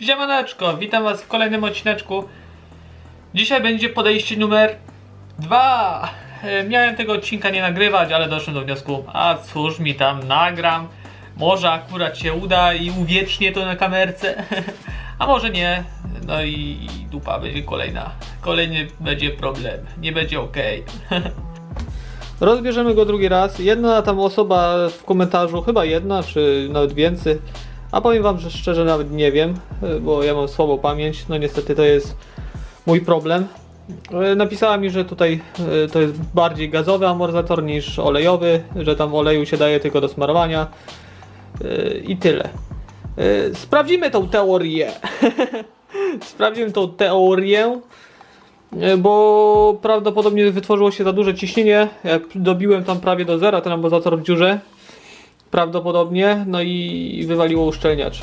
Siemaneczko, witam was w kolejnym odcineczku. Dzisiaj będzie podejście numer dwa. E, Miałem tego odcinka nie nagrywać, ale doszłem do wniosku, a cóż mi tam nagram. Może akurat się uda i uwiecznię to na kamerce, a może nie. No i, i dupa będzie kolejna. Kolejny będzie problem, nie będzie ok. Rozbierzemy go drugi raz. Jedna tam osoba w komentarzu, chyba jedna, czy nawet więcej. A powiem wam, że szczerze nawet nie wiem, e, bo ja mam słabą pamięć. No niestety to jest mój problem. E, Napisała mi, że tutaj e, to jest bardziej gazowy amortyzator niż olejowy, że tam oleju się daje tylko do smarowania. I tyle. Sprawdzimy tą teorię. Sprawdzimy tą teorię. Bo prawdopodobnie wytworzyło się za duże ciśnienie. Jak dobiłem tam prawie do zera ten amortyzator w dziurze, prawdopodobnie, no i wywaliło uszczelniacz.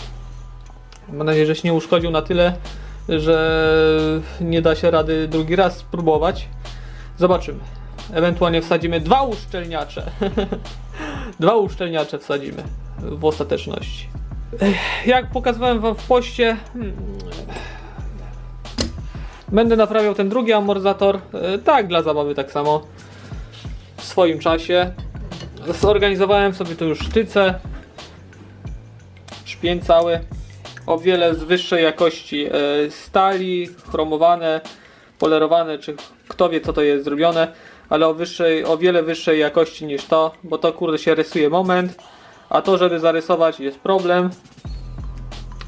Mam nadzieję, że się nie uszkodził na tyle, że nie da się rady drugi raz spróbować. Zobaczymy. Ewentualnie wsadzimy dwa uszczelniacze. dwa uszczelniacze wsadzimy w ostateczności. Jak pokazywałem wam w poście, hmm, Będę naprawiał ten drugi amortyzator, e, tak dla zabawy tak samo, w swoim czasie. Zorganizowałem sobie tu już sztyce, szpień cały, o wiele z wyższej jakości e, stali, chromowane, polerowane, czy kto wie co to jest zrobione, ale o, wyższej, o wiele wyższej jakości niż to, bo to kurde się rysuje moment, a to żeby zarysować jest problem,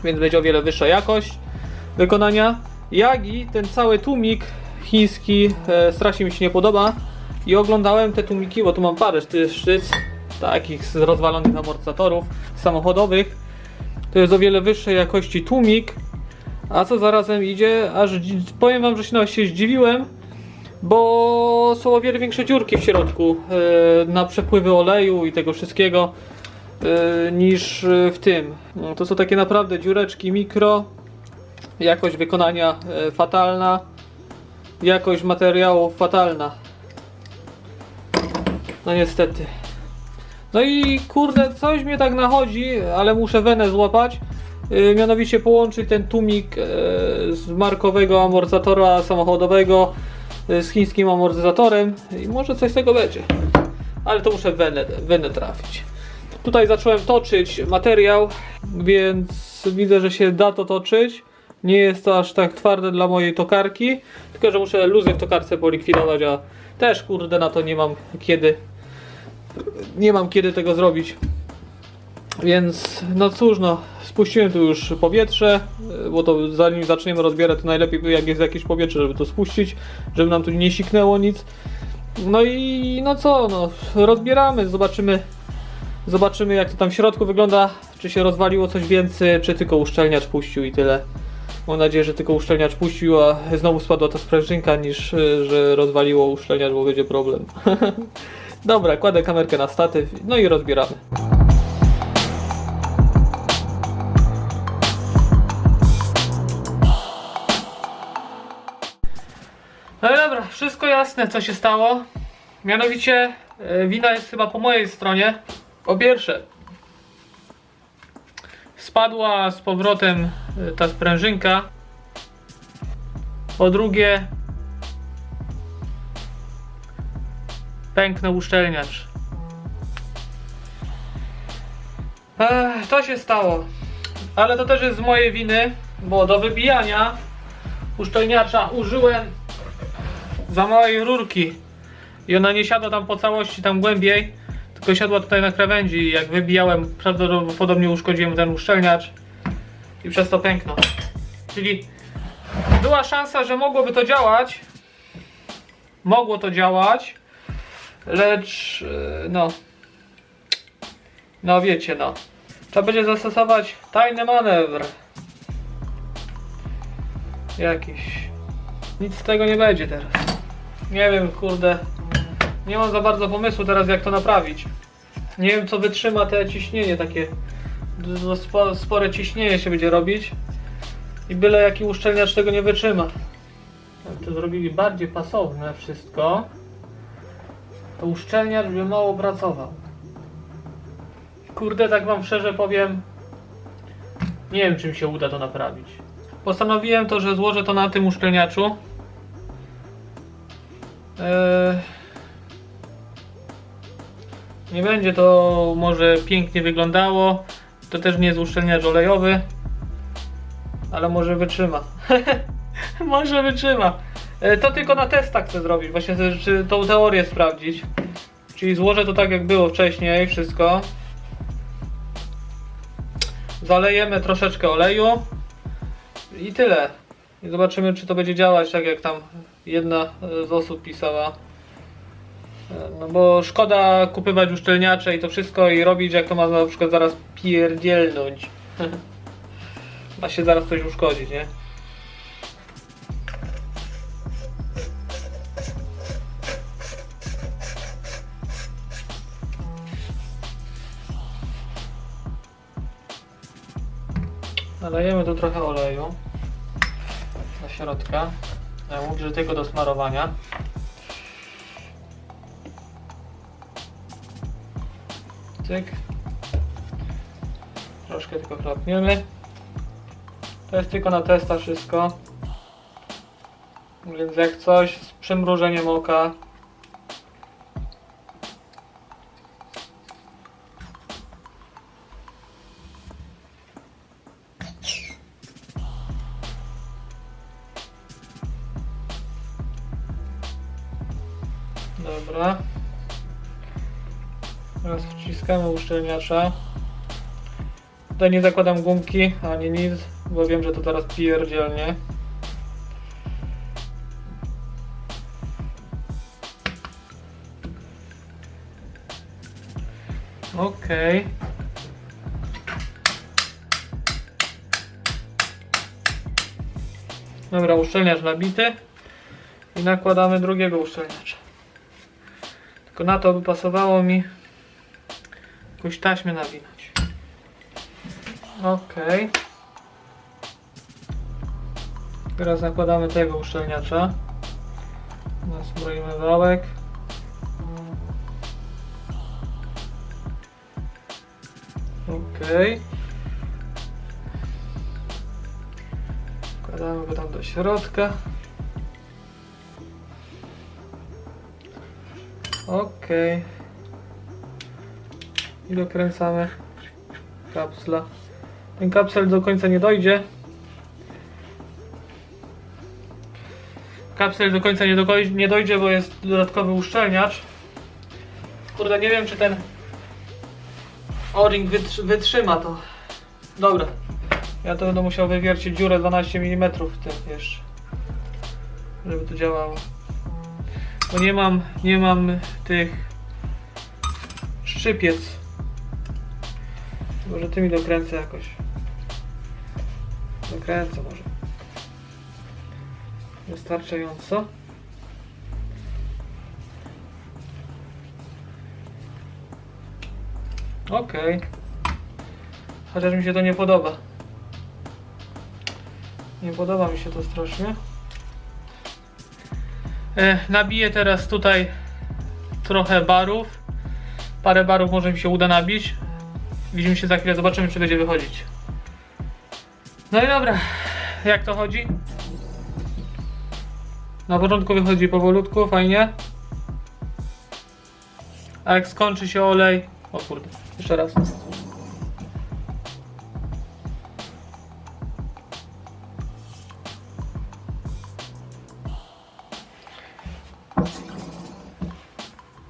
więc będzie o wiele wyższa jakość wykonania. Jak i ten cały tłumik chiński e, strasznie mi się nie podoba. I oglądałem te tłumiki, bo tu mam parę szty- sztyc takich z rozwalonych amortyzatorów samochodowych. To jest o wiele wyższej jakości tłumik. A co zarazem idzie, aż powiem wam, że się nawet się zdziwiłem, bo są o wiele większe dziurki w środku e, na przepływy oleju i tego wszystkiego e, niż e, w tym. No, to są takie naprawdę dziureczki mikro, jakość wykonania fatalna, jakość materiału fatalna. No niestety. No i kurde, coś mnie tak nachodzi, ale muszę wenę złapać. Yy, mianowicie połączyć ten tłumik e, z markowego amortyzatora samochodowego e, z chińskim amortyzatorem i może coś z tego będzie. Ale to muszę wenę, wenę trafić. Tutaj zacząłem toczyć materiał, więc widzę, że się da to toczyć. Nie jest to aż tak twarde dla mojej tokarki, tylko że muszę luzy w tokarce polikwidować, a też kurde na to nie mam kiedy. Nie mam kiedy tego zrobić. Więc no cóż no, spuściłem tu już powietrze, y, bo to zanim zaczniemy rozbierać to najlepiej jak jest jakieś powietrze, żeby to spuścić, żeby nam tu nie siknęło nic. No i no co, no rozbieramy, zobaczymy Zobaczymy jak to tam w środku wygląda, czy się rozwaliło coś więcej, czy tylko uszczelniacz puścił i tyle. Mam nadzieję, że tylko uszczelniacz puścił, a znowu spadła ta sprężynka, niż y, że rozwaliło uszczelniacz, bo będzie problem. Dobra, kładę kamerkę na statyw, no i rozbieramy. No dobra, wszystko jasne, co się stało. Mianowicie e, wina jest chyba po mojej stronie. Po pierwsze, spadła z powrotem e, ta sprężynka. Po drugie, pęknął uszczelniacz. Ech, to się stało. Ale to też jest z mojej winy, bo do wybijania uszczelniacza użyłem za małej rurki i ona nie siadła tam po całości, tam głębiej, tylko siadła tutaj na krawędzi jak wybijałem, prawdopodobnie uszkodziłem ten uszczelniacz i przez to pęknął. Czyli była szansa, że mogłoby to działać, mogło to działać, lecz e, no, no wiecie no, trzeba będzie zastosować tajny manewr jakiś. Nic z tego nie będzie teraz. Nie wiem, kurde. Nie mam za bardzo pomysłu teraz jak to naprawić. Nie wiem co wytrzyma te ciśnienie takie. Spo, spore ciśnienie się będzie robić. I byle jaki uszczelniacz tego nie wytrzyma. To zrobili bardziej pasowne wszystko, to uszczelniacz by mało pracował. Kurde, tak wam szczerze powiem, Nie wiem, czy mi się uda to naprawić. Postanowiłem to, że złożę to na tym uszczelniaczu. Eee... Nie będzie to może pięknie wyglądało. To też nie jest uszczelniacz olejowy. Ale może wytrzyma. może wytrzyma. E, To tylko na testach chcę zrobić. Właśnie czy tą teorię sprawdzić. Czyli złożę to tak jak było wcześniej, wszystko. Zalejemy troszeczkę oleju. I tyle. I zobaczymy, czy to będzie działać tak jak tam jedna z osób pisała. No bo szkoda kupywać uszczelniacze i to wszystko i robić jak to ma na przykład zaraz pierdzielnąć. ma się zaraz coś uszkodzić, nie? Nalejemy tu trochę oleju do środka. Ja mówię, że tylko do smarowania. Chlapniemy. To jest tylko na testa wszystko. Więc jak coś z przymrużeniem oka. Dobra. Teraz wciskamy uszczelniacza. Tutaj nie zakładam gumki ani nic, bo wiem, że to teraz pierdzielnie. Okej. Dobra, uszczelniacz nabity. I nakładamy drugiego uszczelniacza. Tylko na to by pasowało mi jakąś taśmę nawinąć. Okej. Teraz nakładamy tego uszczelniacza. Nasmroimy wałek. Okej. Wkładamy go tam do środka. Okej. I dokręcamy kapsla. Ten kapsel do końca nie dojdzie. Kapsel do końca nie, do, nie dojdzie, bo jest dodatkowy uszczelniacz. Kurde, nie wiem czy ten o-ring wytr wytrzyma to. Dobra. Ja to będę musiał wywiercić dziurę 12 mm w tym jeszcze. Żeby to działało. Bo nie mam, nie mam tych szczypiec. Może ty mi dokręcę jakoś. Dokręcę może. Wystarczająco. Okej. Chociaż mi się to nie podoba. Nie podoba mi się to strasznie. E, nabiję teraz tutaj trochę barów. Parę barów może mi się uda nabić. Widzimy się za chwilę, zobaczymy czy będzie wychodzić. No i dobra, jak to chodzi? Na początku wychodzi powolutku, fajnie. A jak skończy się olej... O kurde, jeszcze raz.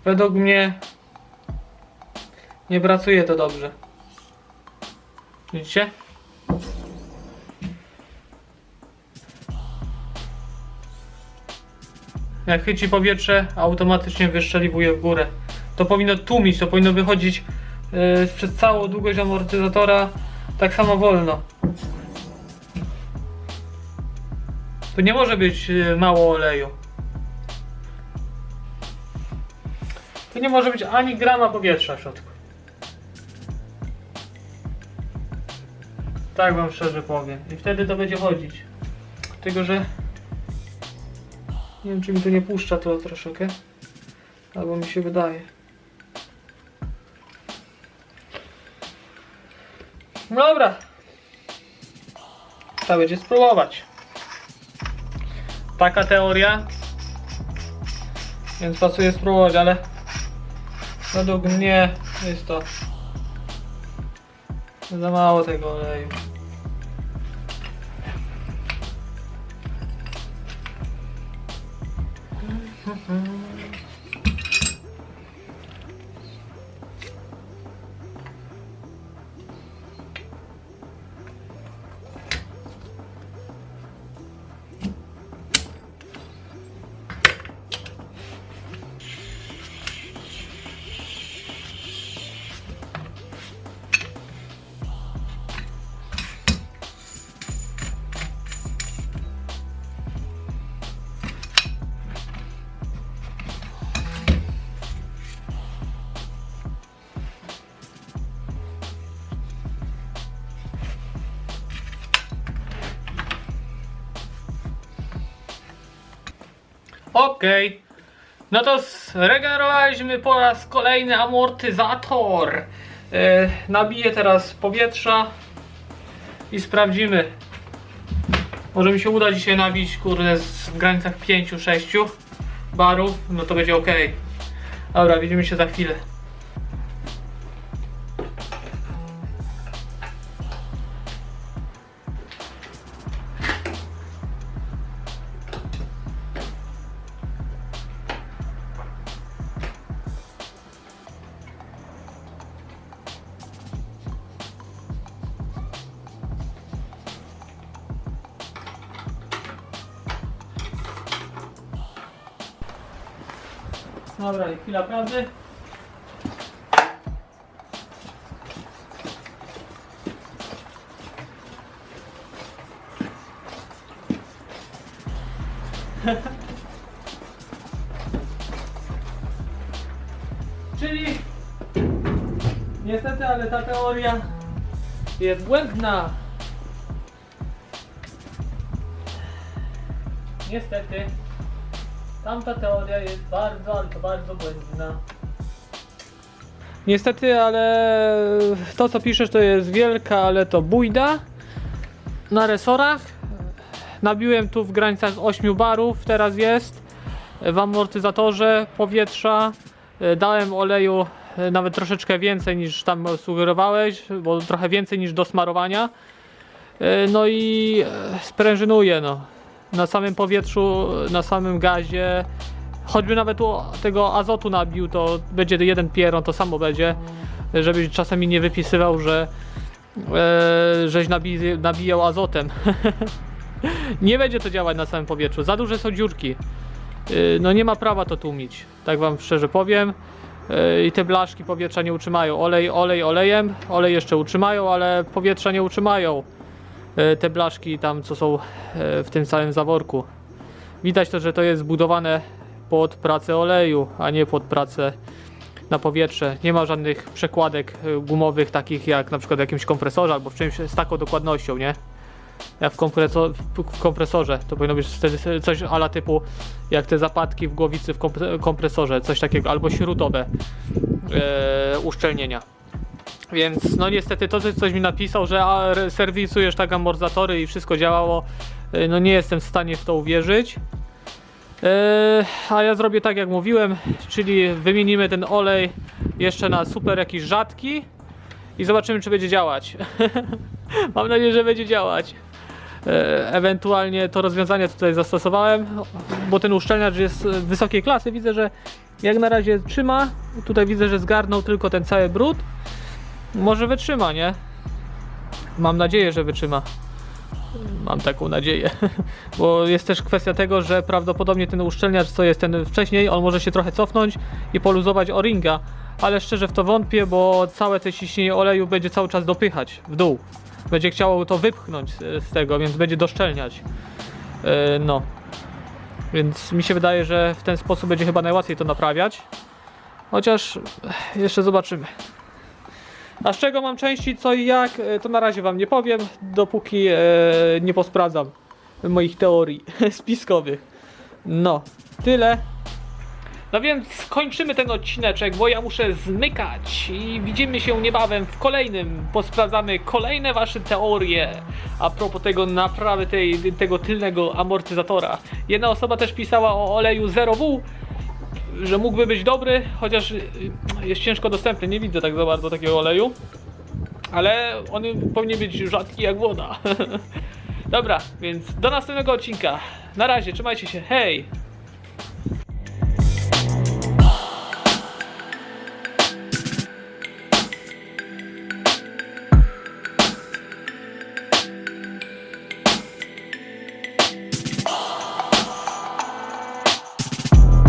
Według mnie nie pracuje to dobrze. Widzicie? Jak chyci powietrze, automatycznie wyszczeliwuje w górę. To powinno tłumić, to powinno wychodzić yy, przez całą długość amortyzatora tak samo wolno. Tu nie może być yy, mało oleju. Tu nie może być ani grama powietrza w środku. Tak wam szczerze powiem. I wtedy to będzie chodzić. Tylko, że nie wiem, czy mi to nie puszcza to troszeczkę. Albo mi się wydaje. Dobra. trzeba będzie spróbować. Taka teoria. Więc pasuje spróbować, ale według mnie jest to za mało tego oleju. Mm-hmm. Okej. No to zregenerowaliśmy po raz kolejny amortyzator. E, nabiję teraz powietrza i sprawdzimy. Może mi się uda dzisiaj nabić, kurde, w granicach 5-6 barów. No to będzie ok. Dobra, widzimy się za chwilę. Dobra, i chwila prawdy. Czyli niestety, ale ta teoria jest błędna. Niestety. Tamta teoria jest bardzo, ale to bardzo błędna. Niestety, ale to co piszesz to jest wielka, ale to bójda. Na resorach nabiłem tu w granicach 8 barów, teraz jest. W amortyzatorze powietrza dałem oleju e, nawet troszeczkę więcej niż tam sugerowałeś, bo trochę więcej niż do smarowania. E, No i e, sprężynuję no na samym powietrzu, na samym gazie. Choćby nawet tu tego azotu nabił, to będzie jeden pieron, to samo będzie. Żebyś czasami nie wypisywał, że e, żeś nabi nabijał azotem. nie będzie to działać na samym powietrzu. Za duże są dziurki. Y, No nie ma prawa to tłumić. Tak wam szczerze powiem. Y, I te blaszki powietrza nie utrzymają. Olej, olej, olejem. Olej jeszcze utrzymają, ale powietrza nie utrzymają e, te blaszki tam, co są e, w tym całym zaworku. Widać to, że to jest zbudowane pod pracę oleju, a nie pod pracę na powietrze. Nie ma żadnych przekładek e, gumowych, takich jak na przykład w jakimś kompresorze albo w czymś z taką dokładnością, nie? Jak w, kompreso w kompresorze. To powinno być wtedy coś ala typu jak te zapadki w głowicy w kompre kompresorze, coś takiego, albo śrutowe e, uszczelnienia. Więc no niestety to, że coś mi napisał, że a, serwisujesz tak amortyzatory i wszystko działało, y, no nie jestem w stanie w to uwierzyć. Eee, a ja zrobię tak jak mówiłem, czyli wymienimy ten olej jeszcze na super jakiś rzadki i zobaczymy czy będzie działać. Mam nadzieję, że będzie działać. Eee, ewentualnie to rozwiązanie tutaj zastosowałem, bo ten uszczelniacz jest wysokiej klasy. Widzę, że jak na razie trzyma. Tutaj widzę, że zgarnął tylko ten cały brud. Może wytrzyma, nie? Mam nadzieję, że wytrzyma. Mam taką nadzieję. Bo jest też kwestia tego, że prawdopodobnie ten uszczelniacz, co jest ten wcześniej, on może się trochę cofnąć i poluzować o-ringa. Ale szczerze w to wątpię, bo całe to ciśnienie oleju będzie cały czas dopychać w dół. Będzie chciało to wypchnąć z tego, więc będzie doszczelniać. Yy, no. Więc mi się wydaje, że w ten sposób będzie chyba najłatwiej to naprawiać. Chociaż jeszcze zobaczymy. A z czego mam części, co i jak, e, to na razie wam nie powiem, dopóki e, nie posprawdzam moich teorii spiskowych. No, tyle. No więc kończymy ten odcineczek, bo ja muszę zmykać i widzimy się niebawem w kolejnym. Posprawdzamy kolejne wasze teorie a propos tego naprawy tej, tego tylnego amortyzatora. Jedna osoba też pisała o oleju 0W, że mógłby być dobry, chociaż y, jest ciężko dostępny, nie widzę tak za bardzo takiego oleju. Ale on powinien być rzadki jak woda. Dobra, więc do następnego odcinka. Na razie, trzymajcie się, hej!